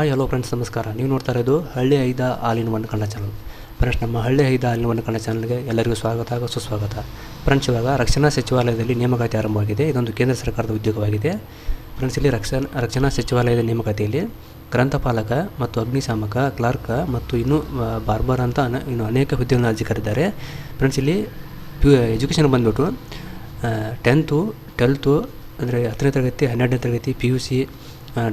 Hi hello friends ನಮಸ್ಕಾರ. ನೀವು ನೋಡ್ತಾ ಇರೋದು ಹಳ್ಳಿ ಐದ all in one Kannada channel friends ನಮ್ಮ ಹಳ್ಳಿ ಐದ ಆಲ್ ಇನ್ ಒನ್ ಕನ್ನಡ ಚಾನಲ್ಗೆ ಎಲ್ಲರಿಗೂ ಸ್ವಾಗತ ಹಾಗೂ ಸುಸ್ವಾಗತ. ಫ್ರೆಂಡ್ಸ್ ಇವಾಗ ರಕ್ಷಣಾ ಸಚಿವಾಲಯದಲ್ಲಿ ನೇಮಕಾತಿ ಆರಂಭವಾಗಿದೆ. ಇದೊಂದು ಕೇಂದ್ರ ಸರ್ಕಾರದ ಉದ್ಯೋಗವಾಗಿದೆ. ಫ್ರೆಂಡ್ಸ್ ಇಲ್ಲಿ ರಕ್ಷಣಾ ರಕ್ಷಣಾ ಸಚಿವಾಲಯದ ನೇಮಕಾತಿಯಲ್ಲಿ ಗ್ರಂಥಪಾಲಕ ಮತ್ತು ಅಗ್ನಿಶಾಮಕ, ಕ್ಲಾರ್ಕ್ ಮತ್ತು ಇನ್ನೂ ಬಾರ್ಬರ್ ಅಂತ ಅನ- ಇನ್ನು ಅನೇಕ ಹುದ್ದೆಗಳನ್ನು ಅರ್ಜಿ ಕರೆದಿದ್ದಾರೆ ಫ್ರೆಂಡ್ಸ್ ಇಲ್ಲಿ ಪ್ಯೂ ಎಜುಕೇಷನ್ ಬಂದ್ಬಿಟ್ಟು ಟೆಂತು ಟ್ವೆಲ್ತು ಅಂದರೆ ಹತ್ತನೇ ತರಗತಿ, ಹನ್ನೆರಡನೇ ತರಗತಿ P U C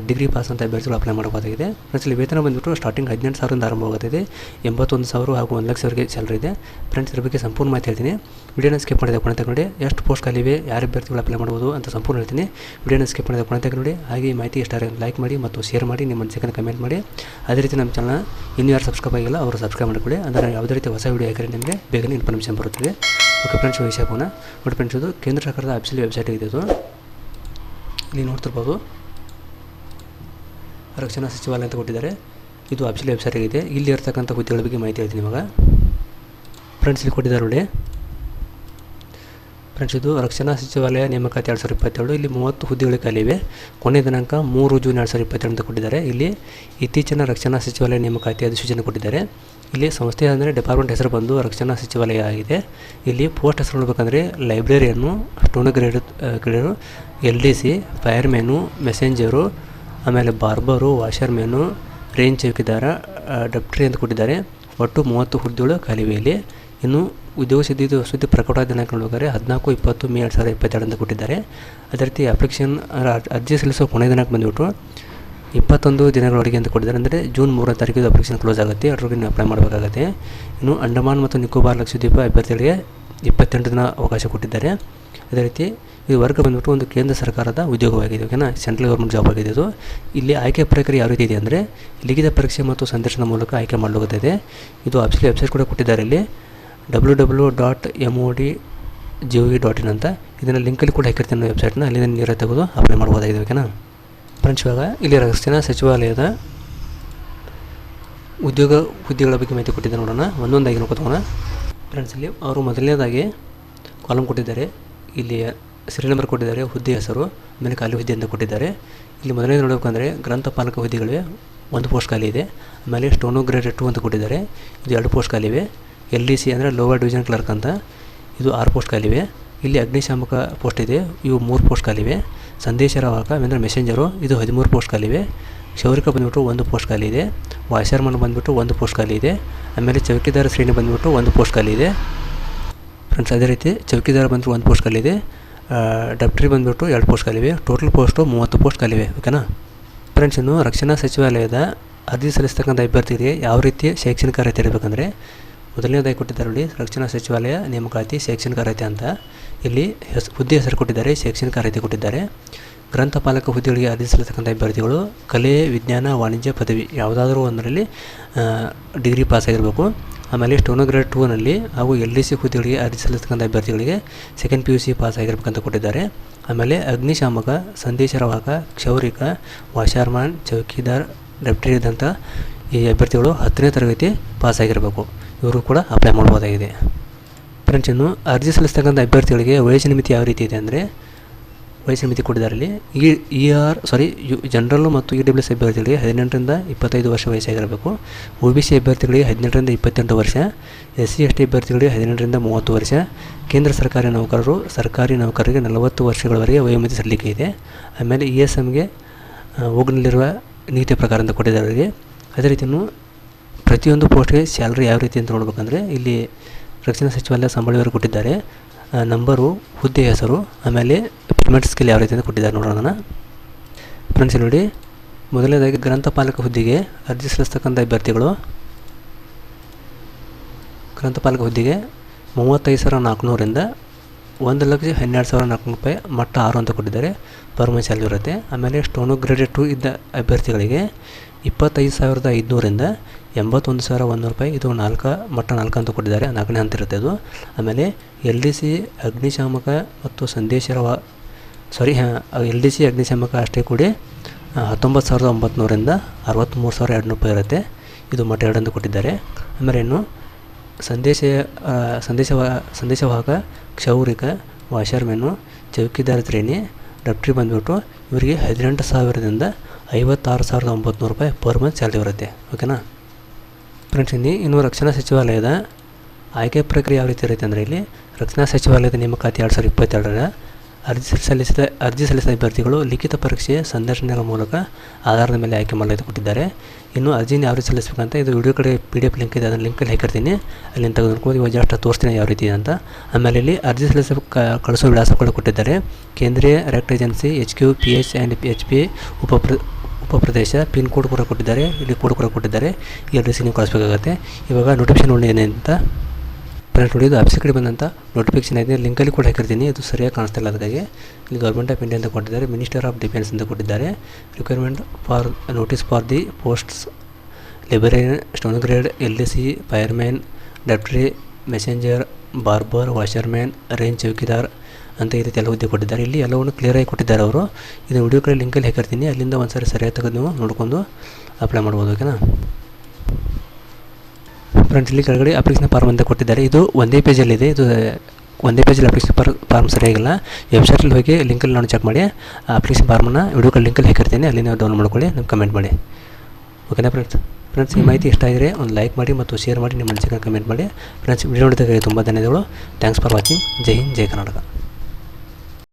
degree pass ಅಂತ ಅಭ್ಯರ್ಥಿಗಳು ಅಪ್ಲೈ ಮಾಡಬಹುದಾಗಿದೆ. ಫ್ರೆಂಡ್ಸ್ ಇಲ್ಲಿ ವೇತನ ಬಂದುಬಿಟ್ಟು ಸ್ಟಾರ್ಟಿಂಗ್ ಹದಿನೆಂಟು ಸಾವಿರದಿಂದ ಆರಂಭವಾಗುತ್ತದೆ ಎಂಬತ್ತೊಂದು ಸಾವಿರ ಹಾಗೂ ಒಂದು ಲಕ್ಷವರೆಗೆ ಸ್ಯಾಲರಿ ಇದೆ. ಫ್ರೆಂಡ್ಸ್ ಇದ್ರ ಬಗ್ಗೆ ಸಂಪೂರ್ಣ ಮಾಹಿತಿ ಹೇಳ್ತೀನಿ. ವಿಡಿಯೋನ ಸ್ಕಿಪ್ ಮಾಡಿದ ಕೊನೆ ತಗೊಂಡು ಎಷ್ಟು ಪೋಸ್ಟ್ ಖಾಲಿವೆ ಯಾರು ಅಭ್ಯರ್ಥಿಗಳು ಅಪ್ಲೈ ಮಾಡ್ಬೋದು ಅಂತ ಸಂಪೂರ್ಣ ಹೇಳ್ತೀನಿ. ವಿಡಿಯೋನ ಸ್ಕಿಪ್ ಮಾಡಿದ ಕೊನೆ ತಗೊಂಡು ಹಾಗೆ ಈ ಮಾಹಿತಿ ಇಷ್ಟ ಲೈಕ್ ಮಾಡಿ ಮತ್ತು ಶೇರ್ ಮಾಡಿ, ನಿಮ್ಮ ಅನಿಸಿಕೆಯನ್ನು ಕಮೆಂಟ್ ಮಾಡಿ. ಅದೇ ರೀತಿ ನಮ್ಮ ಚಾನಲ್ ಇನ್ನೂ ಯಾರು ಸಬ್ಸ್ಕ್ರೈಬ್ ಆಗಿಲ್ಲ, ಅವರು ಸಬ್ಸ್ಕ್ರೈಬ್ ಮಾಡಿಕೊಳ್ಳಿ. ಅಂದರೆ ಯಾವುದೇ ರೀತಿ ಹೊಸ ವಿಡಿಯೋ ಹಾಕಿದ್ರೆ ನಿಮಗೆ ಬೇಗನೆ ಇನ್ಫಾರ್ಮೇಷನ್ ಬರುತ್ತದೆ. ಓಕೆ ಫ್ರೆಂಡ್ಸ್ ವಿಷಯ ಹೋಗೋಣ ನೋಡಿ ಫ್ರೆಂಡ್ಸ್ ಇದು ಕೇಂದ್ರ ಸರ್ಕಾರದ ಅಫಿಷಿಯಲ್ ವೆಬ್ಸೈಟ್ ಇದೆ ಇಲ್ಲಿ ನೋಡ್ತಿರ್ಬೋದು. ರಕ್ಷಣಾ ಸಚಿವಾಲಯ ಅಂತ ಕೊಟ್ಟಿದ್ದಾರೆ. ಇದು ಅಫಿಷಿಯಲ್ ವೆಬ್ಸೈಟ್ ಆಗಿದೆ. ಇಲ್ಲಿ ಇರ್ತಕ್ಕಂಥ ಹುದ್ದೆಗಳ ಬಗ್ಗೆ ಮಾಹಿತಿ ಹೇಳ್ತೀನಿ ಇವಾಗ ಫ್ರೆಂಡ್ಸ್, ಇಲ್ಲಿ ಕೊಟ್ಟಿದ್ದಾರೆ ನೋಡಿ. ಫ್ರೆಂಡ್ಸ್, ಇದು ರಕ್ಷಣಾ ಸಚಿವಾಲಯ ನೇಮಕಾತಿ ಎರಡು ಸಾವಿರದ ಇಪ್ಪತ್ತೇಳು ಇಲ್ಲಿ ಮೂವತ್ತು ಹುದ್ದೆಗಳು ಖಾಲಿವೆ ಕೊನೆ ದಿನಾಂಕ ಮೂರು ಜೂನ್ ಎರಡು ಸಾವಿರದ ಇಪ್ಪತ್ತೆರಡು ಅಂತ ಕೊಟ್ಟಿದ್ದಾರೆ. ಇಲ್ಲಿ ಇತ್ತೀಚಿನ ರಕ್ಷಣಾ ಸಚಿವಾಲಯ ನೇಮಕಾತಿ ಅಧಿಸೂಚನೆ ಕೊಟ್ಟಿದ್ದಾರೆ. ಇಲ್ಲಿ ಸಂಸ್ಥೆ ಅಂದರೆ ಡಿಪಾರ್ಟ್ಮೆಂಟ್ ಹೆಸರು ಬಂದು ರಕ್ಷಣಾ ಸಚಿವಾಲಯ ಆಗಿದೆ. ಇಲ್ಲಿ ಪೋಸ್ಟ್ ಹೆಸರು ನೋಡಬೇಕಂದ್ರೆ librarian steno grade grader L D C, fireman, messenger ಆಮೇಲೆ ಬಾರ್ಬರು ವಾಷರ್ಮ್ಯಾನು ರೇಂಜ್ ಚೌಕಿದಾರ ಡಪ್ಟ್ರಿ ಅಂತ ಕೊಟ್ಟಿದ್ದಾರೆ. ಒಟ್ಟು ಮೂವತ್ತು ಹುದ್ದೆಗಳು ಖಾಲಿವೆ ಇನ್ನು ಉದ್ಯೋಗ ಸಿದ್ಧಿ ಸುದ್ದಿ ಪ್ರಕಟ ದಿನಾಂಕ ನೋಡಿದರೆ ಹದಿನಾಲ್ಕು, ಇಪ್ಪತ್ತು, ಮೇ ಎರಡು ಸಾವಿರದ ಇಪ್ಪತ್ತೆರಡು ಅಂತ ಕೊಟ್ಟಿದ್ದಾರೆ. ಅದೇ ರೀತಿ ಅಪ್ಲಿಕೇಶನ್ ಅರ್ಜಿ ಸಲ್ಲಿಸೋ ಕೊನೆ ದಿನಾಂಕ ಬಂದುಬಿಟ್ಟು ಇಪ್ಪತ್ತೊಂದು ದಿನಗಳವರೆಗೆ ಅಂತ ಕೊಟ್ಟಿದ್ದಾರೆ. ಅಂದರೆ ಜೂನ್ ಮೂರನೇ ತಾರೀಕಿಗೆ ಅಪ್ಲಿಕೇಶನ್ ಕ್ಲೋಸ್ ಆಗುತ್ತೆ. ಅದ್ರೊಳಗೆ ನೀವು ಅಪ್ಲೈ ಮಾಡಬೇಕಾಗುತ್ತೆ. ಇನ್ನು ಅಂಡಮಾನ್ ಮತ್ತು ನಿಕೋಬಾರ್ ಲಕ್ಷದ್ವೀಪ ಅಭ್ಯರ್ಥಿಗಳಿಗೆ ಇಪ್ಪತ್ತೆಂಟು ದಿನ ಅವಕಾಶ ಕೊಟ್ಟಿದ್ದಾರೆ. ಅದೇ ರೀತಿ ಇದು ವರ್ಗ ಬಂದ್ಬಿಟ್ಟು ಒಂದು ಕೇಂದ್ರ ಸರ್ಕಾರದ ಉದ್ಯೋಗವಾಗಿದೆ, ಓಕೆನಾ? ಸೆಂಟ್ರಲ್ ಗೌರ್ಮೆಂಟ್ ಜಾಬ್ ಆಗಿದೆ ಇದು. ಇಲ್ಲಿ ಆಯ್ಕೆ ಪ್ರಕ್ರಿಯೆ ಯಾವ ರೀತಿ ಇದೆ ಅಂದರೆ, ಲಿಖಿತ ಪರೀಕ್ಷೆ ಮತ್ತು ಸಂದರ್ಶನ ಮೂಲಕ ಆಯ್ಕೆ ಮಾಡಲಾಗುತ್ತದೆ. ಇದು ಅಫಿಷಿಯಲ್ ವೆಬ್ಸೈಟ್ ಕೂಡ ಕೊಟ್ಟಿದ್ದಾರೆ ಇಲ್ಲಿ. W W dot M O D G V dot in ಅಂತ. ಇದನ್ನು ಲಿಂಕಲ್ಲಿ ಕೂಡ ಹಾಕಿರ್ತೀನಿ ವೆಬ್ಸೈಟ್ನ ಅಲ್ಲಿಂದ ನೀರ ತೆಗೆದು ಅಪ್ಲೈ ಮಾಡ್ಬೋದಾಗಿದೆ ಓಕೆನಾ? ಫ್ರೆಂಡ್ಸ್ ಇವಾಗ ಇಲ್ಲಿ ರಕ್ಷಣಾ ಸಚಿವಾಲಯದ ಉದ್ಯೋಗ ಹುದ್ದೆಗಳ ಬಗ್ಗೆ ಮಾಹಿತಿ ಕೊಟ್ಟಿದ್ದೆ ನೋಡೋಣ. ಒಂದೊಂದಾಗಿ ನೋಡ್ಕೊತೋಣ ಫ್ರೆಂಡ್ಸ್ ಇಲ್ಲಿ ಅವರು ಮೊದಲನೇದಾಗಿ ಕಾಲಮ್ ಕೊಟ್ಟಿದ್ದಾರೆ. ಇಲ್ಲಿ ಸಿರಿಯಲ್ ನಂಬರ್ ಕೊಟ್ಟಿದ್ದಾರೆ, ಹುದ್ದೆ ಹೆಸರು, ಆಮೇಲೆ ಖಾಲಿ ಹುದ್ದೆ ಅಂತ ಕೊಟ್ಟಿದ್ದಾರೆ. ಇಲ್ಲಿ ಮೊದಲನೇ ನೋಡಬೇಕಂದ್ರೆ ಗ್ರಂಥಪಾಲಕ ಹುದ್ದೆಗಳಿವೆ, ಒಂದು ಪೋಸ್ಟ್ ಖಾಲಿ ಇದೆ. ಆಮೇಲೆ ಸ್ಟೋನೋ ಗ್ರೇಡ್ ಟು ಅಂತ ಕೊಟ್ಟಿದ್ದಾರೆ. ಇದು ಎರಡು ಪೋಸ್ಟ್ ಖಾಲಿವೆ ಎಲ್ ಡಿ ಸಿ ಅಂದರೆ ಲೋವರ್ ಡಿವಿಷನ್ ಕ್ಲರ್ಕ್ ಅಂತ. ಇದು ಆರು ಪೋಸ್ಟ್ ಖಾಲಿವೆ ಇಲ್ಲಿ ಅಗ್ನಿಶಾಮಕ ಪೋಸ್ಟ್ ಇದೆ. ಇವು ಮೂರು ಪೋಸ್ಟ್ ಖಾಲಿವೆ ಸಂದೇಶವಾಹಕ ಅಂದರೆ ಮೆಸೆಂಜರು ಇದು ಹದಿಮೂರು ಪೋಸ್ಟ್ ಖಾಲಿವೆ ಕ್ಷೌರಿಕ ಬಂದುಬಿಟ್ಟು ಒಂದು ಪೋಸ್ಟ್ ಖಾಲಿ ಇದೆ ವಾಷರ್ಮನ್ ಬಂದುಬಿಟ್ಟು ಒಂದು ಪೋಸ್ಟ್ ಖಾಲಿ ಇದೆ ಆಮೇಲೆ ಚೌಕಿದಾರ ಶ್ರೇಣಿ ಬಂದುಬಿಟ್ಟು ಒಂದು ಪೋಸ್ಟ್ ಖಾಲಿ ಇದೆ ಫ್ರೆಂಡ್ಸ್, ಅದೇ ರೀತಿ ಚೌಕಿದಾರ ಬಂದು ಒಂದು ಪೋಸ್ಟ್ ಖಾಲಿ ಇದೆ ಡಪ್ಟ್ರಿ ಬಂದುಬಿಟ್ಟು ಎರಡು ಪೋಸ್ಟ್ ಖಾಲಿವೆ ಟೋಟಲ್ ಪೋಸ್ಟು ಮೂವತ್ತು ಪೋಸ್ಟ್ ಖಾಲಿವೆ ಓಕೆನಾ? ಫ್ರೆಂಡ್ಸ್, ಇನ್ನು ರಕ್ಷಣಾ ಸಚಿವಾಲಯದ ಅರ್ಜಿ ಸಲ್ಲಿಸ್ತಕ್ಕಂಥ ಅಭ್ಯರ್ಥಿಗೆ ಯಾವ ರೀತಿ ಶೈಕ್ಷಣಿಕ ಅರ್ಹತೆ ಇರಬೇಕಂದ್ರೆ, ಮೊದಲನೇದಾಗಿ ಕೊಟ್ಟಿದ್ದಾರೆ ನೋಡಿ, ರಕ್ಷಣಾ ಸಚಿವಾಲಯ ನೇಮಕಾತಿ ಶೈಕ್ಷಣಿಕ ಅರ್ಹತೆ ಅಂತ. ಇಲ್ಲಿ ಹೆಸ್, ಹುದ್ದೆ ಹೆಸರು ಕೊಟ್ಟಿದ್ದಾರೆ, ಶೈಕ್ಷಣಿಕ ಅರ್ಹತೆ ಕೊಟ್ಟಿದ್ದಾರೆ. ಗ್ರಂಥಪಾಲಕ ಹುದ್ದೆಗಳಿಗೆ ಸಲ್ಲಿಸ್ತಕ್ಕಂಥ ಅಭ್ಯರ್ಥಿಗಳು ಕಲೆ, ವಿಜ್ಞಾನ, ವಾಣಿಜ್ಯ, ಪದವಿ ಯಾವುದಾದ್ರೂ ಒಂದರಲ್ಲಿ ಡಿಗ್ರಿ ಪಾಸ್ ಆಗಿರಬೇಕು ಆಮೇಲೆ ಸ್ಟೋನೋಗ್ರೇಡ್ ಟೂನಲ್ಲಿ ಹಾಗೂ ಎಲ್ ಡಿ ಸಿ ಹುದ್ದೆಗಳಿಗೆ ಸಲ್ಲಿಸ್ತಕ್ಕಂಥ ಅಭ್ಯರ್ಥಿಗಳಿಗೆ second P U C pass ಆಗಿರಬೇಕಂತ ಕೊಟ್ಟಿದ್ದಾರೆ. ಆಮೇಲೆ ಅಗ್ನಿಶಾಮಕ ಸಂದೇಶರವಾಕ ಕ್ಷೌರಿಕ ವಾಷಾರ್ಮಾನ್ ಚೌಕಿದಾರ್ ಡೆಪ್ಟಿ ಇದ್ದಂಥ ಈ ಅಭ್ಯರ್ಥಿಗಳು ಹತ್ತನೇ ತರಗತಿ ಪಾಸ್ ಆಗಿರಬೇಕು ಇವರು ಕೂಡ ಅಪ್ಲೈ ಮಾಡ್ಬೋದಾಗಿದೆ. ಫ್ರೆಂಡ್ಸ್ ಇನ್ನು ಅರ್ಜಿ ಸಲ್ಲಿಸ್ತಕ್ಕಂಥ ಅಭ್ಯರ್ಥಿಗಳಿಗೆ ವಯಸ್ಸಿನ ಮಿತಿ ಯಾವ ರೀತಿ ಇದೆ ಅಂದರೆ ವಯಸ್ಸಿನ ಮಿತಿ ಕೊಟ್ಟಿದ್ದಾರೆ ಇಲ್ಲಿ ಇ ಆರ್ ಸಾರಿ ಯು ಜನರಲ್ಲು ಮತ್ತು ಇ ಡಬ್ಲ್ಯೂ ಎಸ್ ಅಭ್ಯರ್ಥಿಗಳಿಗೆ ಹದಿನೆಂಟರಿಂದ ಇಪ್ಪತ್ತೈದು ವರ್ಷ ವಯಸ್ಸಾಗಿರಬೇಕು. ಒ ಬಿ ಸಿ ಅಭ್ಯರ್ಥಿಗಳಿಗೆ ಹದಿನೆಂಟರಿಂದ ಇಪ್ಪತ್ತೆಂಟು ವರ್ಷ ಎಸ್ ಸಿ ಎಸ್ ಟಿ ಅಭ್ಯರ್ಥಿಗಳಿಗೆ ಹದಿನೆಂಟರಿಂದ ಮೂವತ್ತು ವರ್ಷ, ಕೇಂದ್ರ ಸರ್ಕಾರಿ ನೌಕರರು ಸರ್ಕಾರಿ ನೌಕರರಿಗೆ ನಲವತ್ತು ವರ್ಷಗಳವರೆಗೆ ವಯೋಮಿತಿ ಸಲ್ಲಿಕೆ ಇದೆ. ಆಮೇಲೆ ಇ ಎಸ್ ಎಮ್ಗೆ ಹೋಗಲಿರುವ ನೀತಿ ಪ್ರಕಾರ ಅಂತ ಕೊಟ್ಟಿದ್ದಾರೆ ಅವರಿಗೆ ಅದೇ ರೀತಿಯೂ ಪ್ರತಿಯೊಂದು ಪೋಸ್ಟ್ಗೆ ಸ್ಯಾಲ್ರಿ ಯಾವ ರೀತಿ ಅಂತ ನೋಡ್ಬೇಕಂದ್ರೆ ಇಲ್ಲಿ ರಕ್ಷಣಾ ಸಚಿವಾಲಯ ಸಂಬಳಿಯವರು ಕೊಟ್ಟಿದ್ದಾರೆ. ನಂಬರು, ಹುದ್ದೆ ಹೆಸರು, ಆಮೇಲೆ ಪೇಮೆಂಟ್ ಸ್ಕಿಲ್ ಯಾವ ರೀತಿ ಅಂತ ಕೊಟ್ಟಿದ್ದಾರೆ ನೋಡೋಣ ಫ್ರೆಂಡ್ಸ್ ಇಲ್ಲಿ ನೋಡಿ. ಮೊದಲನೇದಾಗಿ ಗ್ರಂಥಪಾಲಕ ಹುದ್ದೆಗೆ ಅರ್ಜಿ ಸಲ್ಲಿಸ್ತಕ್ಕಂಥ ಅಭ್ಯರ್ಥಿಗಳು. ಗ್ರಂಥಪಾಲಕ ಹುದ್ದೆಗೆ ಮೂವತ್ತೈದು ಸಾವಿರ ನಾಲ್ಕುನೂರಿಂದ ಒಂದು ಲಕ್ಷ ಹನ್ನೆರಡು ಸಾವಿರ ನಾಲ್ಕು ರೂಪಾಯಿ ಮಟ್ಟ ಆರು ಅಂತ ಕೊಟ್ಟಿದ್ದಾರೆ. ಪರ್ಮನೆಂಟ್ ಸ್ಯಾಲ್ರಿ ಇರುತ್ತೆ ಆಮೇಲೆ ಸ್ಟೋನು ಗ್ರೇಡೆಡ್ ಟು ಇದ್ದ ಅಭ್ಯರ್ಥಿಗಳಿಗೆ ಇಪ್ಪತ್ತೈದು ಸಾವಿರದ ಐದುನೂರಿಂದ ಎಂಬತ್ತೊಂದು ಸಾವಿರ ಒಂದೂರು ರೂಪಾಯಿ. ಇದು ನಾಲ್ಕು ಮಟ್ಟ ನಾಲ್ಕು ಅಂತ ಕೊಟ್ಟಿದ್ದಾರೆ. ನಾಲ್ಕನೇ ಅಂತ ಇರುತ್ತೆ ಅದು. ಆಮೇಲೆ ಎಲ್ ಡಿ ಸಿ, ಅಗ್ನಿಶಾಮಕ ಮತ್ತು ಸಂದೇಶರವ ಸಾರಿ ಎಲ್ ಡಿ ಸಿ ಅಗ್ನಿಶಾಮಕ ಅಷ್ಟೇ ಕೂಡಿ ಹತ್ತೊಂಬತ್ತು ಸಾವಿರದ ಒಂಬತ್ನೂರಿಂದ ಅರವತ್ತ್ಮೂರು ಸಾವಿರ ಎರಡು ರೂಪಾಯಿ ಇರುತ್ತೆ. ಇದು ಮಟ್ಟ ಎರಡಂದು ಕೊಟ್ಟಿದ್ದಾರೆ. ಆಮೇಲೆ ಇನ್ನು ಸಂದೇಶ ಸಂದೇಶವಾ ಸಂದೇಶವಾಹಕ ಕ್ಷೌರಿಕ ವಾಷರ್ಮೆನ್ನು ಚೌಕಿದಾರ ತ್ರೇಣಿ, ಡಾಕ್ಟ್ರಿ ಬಂದುಬಿಟ್ಟು ಇವರಿಗೆ ಹದಿನೆಂಟು ಸಾವಿರದಿಂದ ಐವತ್ತಾರು ಸಾವಿರದ ಒಂಬತ್ತು ರೂಪಾಯಿ ಪರ್ ಮಂತ್ ಸ್ಯಾಲ್ರಿ ಬರುತ್ತೆ. ಓಕೆನಾ? ಫ್ರೆಂಡ್ಸ್ ಇಲ್ಲಿ ಇನ್ನು ರಕ್ಷಣಾ ಸಚಿವಾಲಯದ ಆಯ್ಕೆ ಪ್ರಕ್ರಿಯೆ ಯಾವ ರೀತಿ ಇರುತ್ತೆ ಅಂದರೆ ಇಲ್ಲಿ ರಕ್ಷಣಾ ಸಚಿವಾಲಯದ ನೇಮಕಾತಿ ಎರಡು ಸಾವಿರದ ಇಪ್ಪತ್ತೆರಡರ ಅರ್ಜಿ ಸಲ್ಲಿಸಿದ ಅರ್ಜಿ ಸಲ್ಲಿಸಿದ ಅಭ್ಯರ್ಥಿಗಳು ಲಿಖಿತ ಪರೀಕ್ಷೆಯ ಸಂದರ್ಶನಗಳ ಮೂಲಕ ಆಧಾರದ ಮೇಲೆ ಆಯ್ಕೆ ಮಾಡಲು ಕೊಟ್ಟಿದ್ದಾರೆ ಇನ್ನು ಅರ್ಜಿನ ಯಾವ ರೀತಿ ಸಲ್ಲಿಸಬೇಕಂತ ಇದು ವಿಡಿಯೋ ಕಡೆ ಪಿ ಡಿ ಎಫ್ ಲಿಂಕ್ ಇದೆ, ಅದನ್ನು ಲಿಂಕಲ್ಲಿ ಹಾಕಿರ್ತೀನಿ. ಅಲ್ಲಿಂದ ತೆಗೆದುಕೊಂಡು ಇವಾಗ ಜಾಸ್ಟ್ ತೋರಿಸ್ತೀನಿ ಯಾವ ರೀತಿ ಅಂತ. ಆಮೇಲೆ ಇಲ್ಲಿ ಅರ್ಜಿ ಸಲ್ಲಿಸ ಕಳಿಸೋ ವಿಳಾಸ ಕೂಡ ಕೊಟ್ಟಿದ್ದಾರೆ. ಕೇಂದ್ರೀಯ ರೆಕ್ಟ್ agency H Q P H and P H P ಉಪ ಪ್ರ ಉಪಪ್ರದೇಶ ಪಿನ್ ಕೋಡ್ ಕೂಡ ಕೊಟ್ಟಿದ್ದಾರೆ. ಇಲ್ಲಿ ಕೋಡ್ ಕೂಡ ಕೊಟ್ಟಿದ್ದಾರೆ. ಈ ಸಿ ನೀವು ಕಳಿಸ್ಬೇಕಾಗತ್ತೆ. ಇವಾಗ ನೋಟಿಫಿಕೇಶನ್ ನೋಡಿ ಅಂತ ಫ್ರೆಂಡ್ಸ್ ನೋಡಿ ಇದು ಆಫೀಸ್ ಕಡೆ ಬಂದಂಥ ನೋಟಿಫಿಕೇಶನ್ ಆಗಿದೆ ಲಿಂಕಲ್ಲಿ ಕೂಡ ಹಾಕಿರ್ತೀನಿ. ಅದು ಸರಿಯಾಗಿ ಕಾಣಿಸ್ತಾ ಇಲ್ಲ ಅದಕ್ಕಾಗಿ. ಇಲ್ಲಿ ಗೌರ್ಮೆಂಟ್ ಆಫ್ ಇಂಡಿಯಾ ಅಂತ ಕೊಟ್ಟಿದ್ದಾರೆ. ಮಿನಿಸ್ಟರ್ ಆಫ್ ಡಿಫೆನ್ಸ್ ಅಂತ ಕೊಟ್ಟಿದ್ದಾರೆ. Requirement for notice for the posts librarian stone grade L D C fireman ಡೆಪ್ಟ್ರಿ messenger barber washerman range ಚೌಕಿದಾರ್ ಅಂತ ಈ ರೀತಿ ಎಲ್ಲ ಹುದ್ದೆ ಕೊಟ್ಟಿದ್ದಾರೆ. ಇಲ್ಲಿ ಎಲ್ಲವನ್ನು ಕ್ಲಿಯರಾಗಿ ಕೊಟ್ಟಿದ್ದಾರೆ ಅವರು. ಇದು ವಿಡಿಯೋ ಕಡೆ ಲಿಂಕಲ್ಲಿ ಹಾಕಿರ್ತೀನಿ. ಅಲ್ಲಿಂದ ಒಂದು ಸಾರಿ ಸರಿಯಾಗಿ ತೆಗೆದು ನೀವು ನೋಡ್ಕೊಂಡು ಅಪ್ಲೈ ಮಾಡ್ಬೋದು ಓಕೆನಾ ಫ್ರೆಂಡ್ಸ್ ಇಲ್ಲಿ ಕೆಳಗಡೆ ಅಪ್ಲಿಕೇಶನ್ ಫಾರ್ಮ್ ಅಂತ ಕೊಟ್ಟಿದ್ದಾರೆ. ಇದು ಒಂದೇ ಪೇಜಲ್ಲಿದೆ ಇದು. ಒಂದೇ ಪೇಜಲ್ಲಿ ಅಪ್ಲಿಕೇಶನ್ ಫಾರ್ ಫಾರ್ಮ್ ಸರಿಯಾಗಿಲ್ಲ. ವೆಬ್ಸೈಟಲ್ಲಿ ಹೋಗಿ ಲಿಂಕಲ್ಲಿ ನಾನು ಚೆಕ್ ಮಾಡಿ. ಅಪ್ಲಿಕೇಶನ್ ಫಾರ್ಮನ್ನು ವಿಡಿಯೋ ಕಾಲ್ ಲಿಂಕಲ್ಲಿ ಹಾಕಿರ್ತೀನಿ. ಅಲ್ಲಿ ನೀವು ಡೌನ್ಲೋಡ್ ಮಾಡ್ಕೊಳ್ಳಿ, ನಿಮ್ಗೆ ಕಮೆಂಟ್ ಮಾಡಿ. ಓಕೆನಾ ಫ್ರೆಂಡ್ಸ್ ಫ್ರೆಂಡ್ಸ್ ಈ ಮಾಹಿತಿ ಇಷ್ಟ ಆಗಿದ್ರೆ ಒಂದು ಲೈಕ್ ಮಾಡಿ ಮತ್ತು ಶೇರ್ ಮಾಡಿ, ನಿಮ್ಮ ಮನಸ್ಸಿಗೆ ಕಮೆಂಟ್ ಮಾಡಿ. ಫ್ರೆಂಡ್ಸ್ ವಿಡಿಯೋ ನೋಡಿದಾಗ ತುಂಬ ಧನ್ಯವಾದಗಳು. ಥ್ಯಾಂಕ್ಸ್ ಫಾರ್ ವಾಚಿಂಗ್ ಜೈ ಹಿಂದ್, ಜೈ ಕರ್ನಾಟಕ.